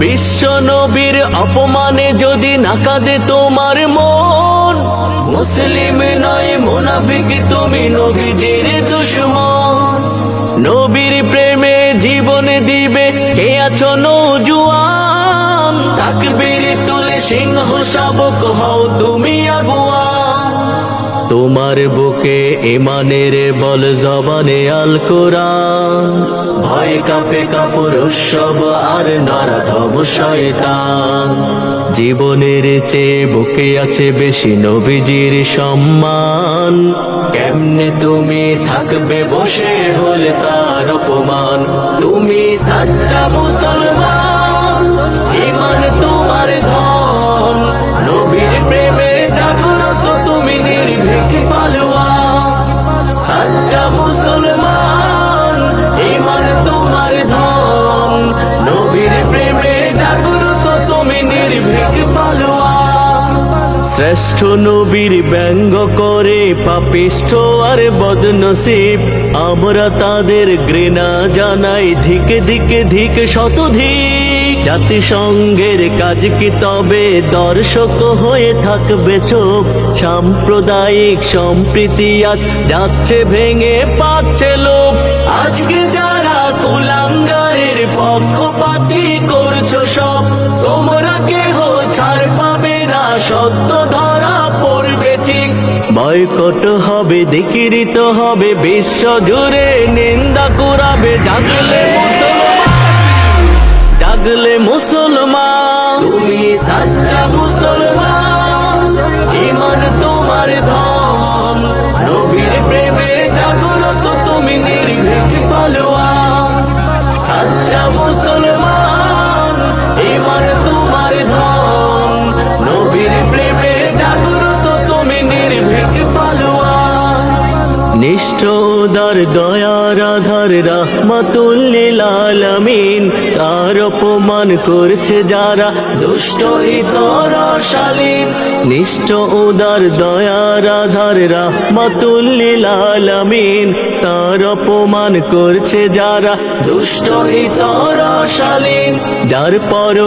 বিশ্ব নবীর অপমানে যদি নাকাদে তোমার মন, মুসলিম নয়, মোনাফিক, তুমি নবীজির দুশ্মন। নবীর প্রেমে জীবনে দিবে, কে আছো নৌজুয়ান? তাকবীর তুলে সিংহ শাবক হও তুমি আগুয়া তোমার বুকে ইমানের বল জবানে আল কোরআন। ভয় কাপে কাপড় উৎসব আর নরাধম শয়তান। জীবনের চেয়ে বুকে আছে বেশি নবীজির সম্মান। কেমনে তুমি থাকবে বসে হলে তার অপমান? তুমি সাচ্চা মুসলমান, ইমান সাচ্চা মুসলমান ইমান তোমার ধন। নবীর প্রেমে জাগ্রত তুমি নির্ভীক পালুয়া শ্রেষ্ঠ নবীর ব্যঙ্গ করে পাপিষ্ঠ আর বদনসিব। আমরা তাদের ঘৃণা জানাই ধিকে ধিকে ধিকে শতধিক। জাতিসংঘের কাজ কি তবে দর্শক হয়ে থাকবে চোখ? সাম্প্রদায়িক সম্প্রীতি আজ যাচ্ছে ভেঙে পাচ্ছে লোক আজকে যারা কুলাঙ্গারের পক্ষপাতি করছ সব, তোমরা কেহ ছাড় পাবে না, সত্য ধরা পড়বে ঠিক। বয়কট হবে দিকিরিত হবে, বিশ্ব জুড়ে নিন্দা কুরাবে জাগলে নিষ্ঠ উদার দয়ার আধার রাহমাতুল্লিল আলামিন। তার অপমান করছে যারা দুষ্ট নিষ্ঠ উদার দয়ার আধার রাহমাতুল্লিল আলামিন। তার অপমান করছে যারা দুষ্ট শালীন। যার পর